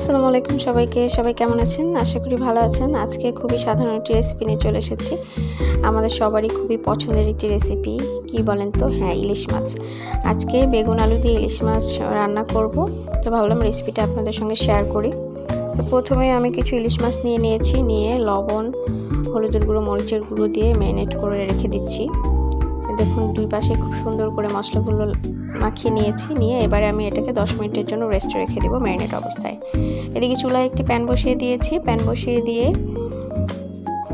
আসসালামু আলাইকুম সবাইকে। সবাই কেমন আছেন? আশা করি ভালো আছেন। আজকে খুবই সাধারণ একটি রেসিপি নিয়ে চলে এসেছি। আমাদের সবারই খুবই পছন্দের একটি রেসিপি কি বলেন তো? হ্যাঁ ইলিশ মাছ। আজকে বেগুন আলু দিয়ে ইলিশ মাছ রান্না করব। তো ভাবলাম রেসিপিটা আপনাদের সঙ্গে শেয়ার করি। তো প্রথমে আমি কিছু ইলিশ মাছ নিয়ে নিয়েছি। নিয়ে লবণ, হলুদের গুঁড়ো, মরিচের গুঁড়ো দিয়ে ম্যারিনেট করে রেখে দিচ্ছি। দেখুন, দুই পাশে খুব সুন্দর করে মশলাগুলো মাখিয়ে নিয়েছি। নিয়ে এবারে আমি এটাকে দশ মিনিটের জন্য রেস্টে রেখে দেবো ম্যারিনেট অবস্থায়। এদিকে চুলায় একটি প্যান বসিয়ে দিয়েছি। প্যান বসিয়ে দিয়ে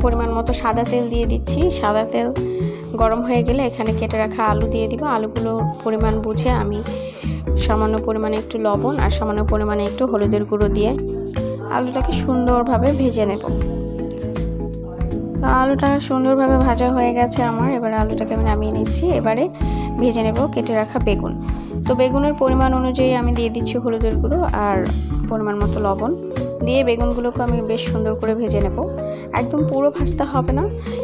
পরিমাণ মতো সাদা তেল দিয়ে দিচ্ছি। সাদা তেল গরম হয়ে গেলে এখানে কেটে রাখা আলু দিয়ে দিব। আলুগুলোর পরিমাণ বুঝে আমি সামান্য পরিমাণে একটু লবণ আর সামান্য পরিমাণে একটু হলুদের গুঁড়ো দিয়ে আলুটাকে সুন্দরভাবে ভেজে নেব। আলুটা সুন্দরভাবে ভাজা হয়ে গেছে আমার। এবারে আলুটাকে আমি নামিয়ে নিচ্ছি। এবারে ভেজে নেব কেটে রাখা বেগুন। তো বেগুনের পরিমাণ অনুযায়ী আমি দিয়ে দিচ্ছি হলুদের গুঁড়ো আর পরিমাণ মতো লবণ। দিয়ে বেগুনগুলোকে আমি বেশ সুন্দর করে ভেজে নেব। একদম পুরো ভাজতে হবে না,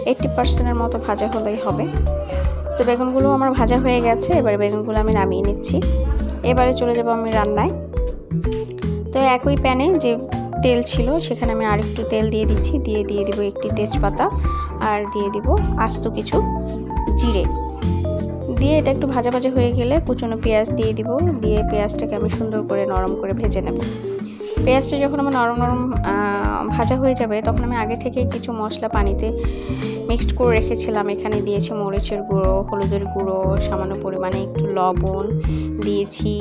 এইটটি পার্সেন্টের মতো ভাজা হলেই হবে। তো বেগুনগুলো আমার ভাজা হয়ে গেছে, এবারে বেগুনগুলো আমি নামিয়ে নিচ্ছি। এবারে চলে যাব আমি রান্নায়। তো একই প্যানে যে তেল ছিল, সেখানে আমি আরেকটু তেল দিয়ে দিচ্ছি, দিয়ে দিয়ে দিব একটি তেজপাতা আর দিয়ে দিব আস্ত কিছু জিরে। দিয়ে এটা একটু ভাজা ভাজা হয়ে গেলে কুচনো পেঁয়াজ দিয়ে দিব, দিয়ে পেঁয়াজটাকে আমি সুন্দর করে নরম করে ভেজে নেব। পেঁয়াজটা যখন আমার নরম নরম ভাজা হয়ে যাবে, তখন আমি আগে থেকে কিছু মশলা পানিতে মিক্সড করে রেখেছিলাম। এখানে দিয়েছি মরিচের গুঁড়ো, হলুদের গুঁড়ো, সামান্য পরিমাণে একটু লবণ দিয়েছি,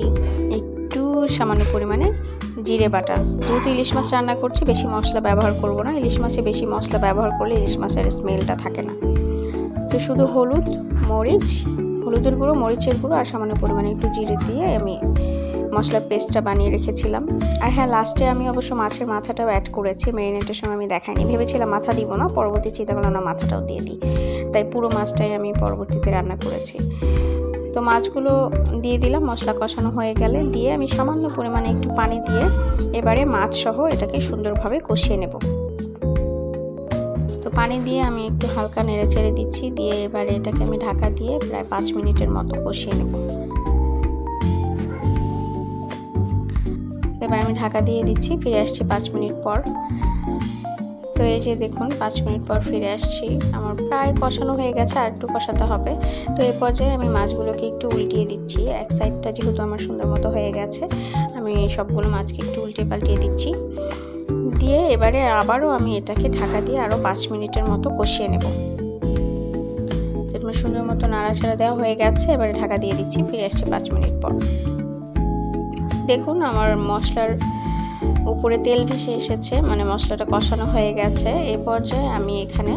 একটু সামান্য পরিমাণে জিরে বাটা। যেহেতু ইলিশ মাছ রান্না করছি, বেশি মশলা ব্যবহার করব না। ইলিশ মাছে বেশি মশলা ব্যবহার করলে ইলিশ মাছের স্মেলটা থাকে না। তো শুধু হলুদ, মরিচ, হলুদের গুঁড়ো, মরিচের গুঁড়ো আর সামান্য পরিমাণে একটু জিরে দিয়ে আমি মশলার পেস্টটা বানিয়ে রেখেছিলাম। আর হ্যাঁ লাস্টে আমি অবশ্য মাছের মাথাটাও অ্যাড করেছি। ম্যারিনেটের সময় আমি দেখাইনি। ভেবেছিলাম মাথা দিব না, পরবর্তী চিন্তা করলাম মাথাটাও দিয়ে দিই। তাই পুরো মাছটাই আমি পরবর্তীতে রান্না করেছি। তো মাছগুলো দিয়ে দিলাম, মশলা কষানো হয়ে গেলে। দিয়ে আমি সামান্য পরিমাণে একটু পানি দিয়ে এবারে মাছ সহ এটাকে সুন্দরভাবে কষিয়ে নেব। তো পানি দিয়ে আমি একটু হালকা নেড়ে চেড়ে দিচ্ছি, দিয়ে এবারে এটাকে আমি ঢাকা দিয়ে প্রায় পাঁচ মিনিটের মতো কষিয়ে নেব। এবার আমি ঢাকা দিয়ে দিচ্ছি, ফিরে আসছি পাঁচ মিনিট পর। তো এই যে দেখুন, পাঁচ মিনিট পর ফিরে আসছি। আমার প্রায় কষানো হয়ে গেছে, আর একটু কষাতে হবে। তো এই পর্যায়ে আমি মাছগুলোকে একটু উল্টিয়ে দিচ্ছি। এক সাইডটা যেহেতু আমার সুন্দর মতো হয়ে গেছে, আমি সবগুলো মাছকে একটু উল্টে পাল্টিয়ে দিচ্ছি। দিয়ে এবারে আবারও আমি এটাকে ঢাকা দিয়ে আরও পাঁচ মিনিটের মতো কষিয়ে নেব। আমার সুন্দর মতো নাড়াচাড়া দেওয়া হয়ে গেছে, এবারে ঢাকা দিয়ে দিচ্ছি, ফিরে আসছি পাঁচ মিনিট পর। দেখুন, আমার মশলার উপরে তেল ভেসে এসেছে মানে মশলাটা কষানো হয়ে গেছে। এই পর্যায়ে আমি এখানে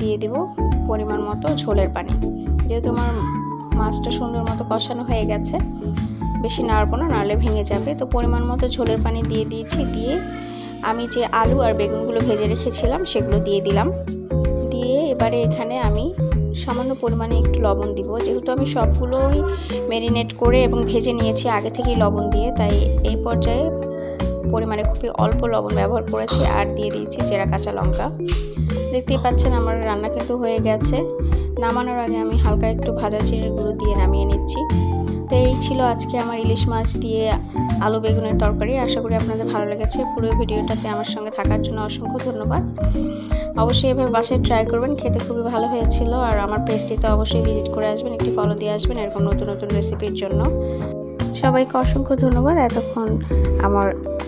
দিয়ে দিব পরিমাণ মতো ঝোলের পানি। যেহেতু আমার মাছটা সুন্দর মতো কষানো হয়ে গেছে, বেশি নাড়বো না, নাড়লে ভেঙে যাবে। তো পরিমাণ মতো ঝোলের পানি দিয়ে দিয়েছি, দিয়ে আমি যে আলু আর বেগুনগুলো ভেজে রেখেছিলাম, সেগুলো দিয়ে দিলাম। দিয়ে এবারে এখানে আমি সামান্য পরিমাণে একটু লবণ দিব। যেহেতু আমি সবগুলোই ম্যারিনেট করে এবং ভেজে নিয়েছি, আগে থেকেই লবণ দিয়ে, তাই এই পর্যায়ে পরিমাণে খুবই অল্প লবণ ব্যবহার করেছি আর দিয়ে দিয়েছি জেরা কাঁচা লঙ্কা। দেখতেই পাচ্ছেন আমার রান্না কিন্তু হয়ে গেছে। নামানোর আগে আমি হালকা একটু ভাজা চিড়ের গুঁড়ো দিয়ে নামিয়ে নিচ্ছি। তো এই ছিল আজকে আমার ইলিশ মাছ দিয়ে আলু বেগুনের তরকারি। আশা করি আপনাদের ভালো লেগেছে। পুরো ভিডিওটাতে আমার সঙ্গে থাকার জন্য অসংখ্য ধন্যবাদ। অবশ্যই এভাবে বাসায় ট্রাই করবেন। খেতে খুবই ভালো হয়েছিল। আর আমার পেজটিতে অবশ্যই ভিজিট করে আসবেন, একটি ফলো দিয়ে আসবেন এরকম নতুন নতুন রেসিপির জন্য। সবাইকে অসংখ্য ধন্যবাদ। এতক্ষণ আমার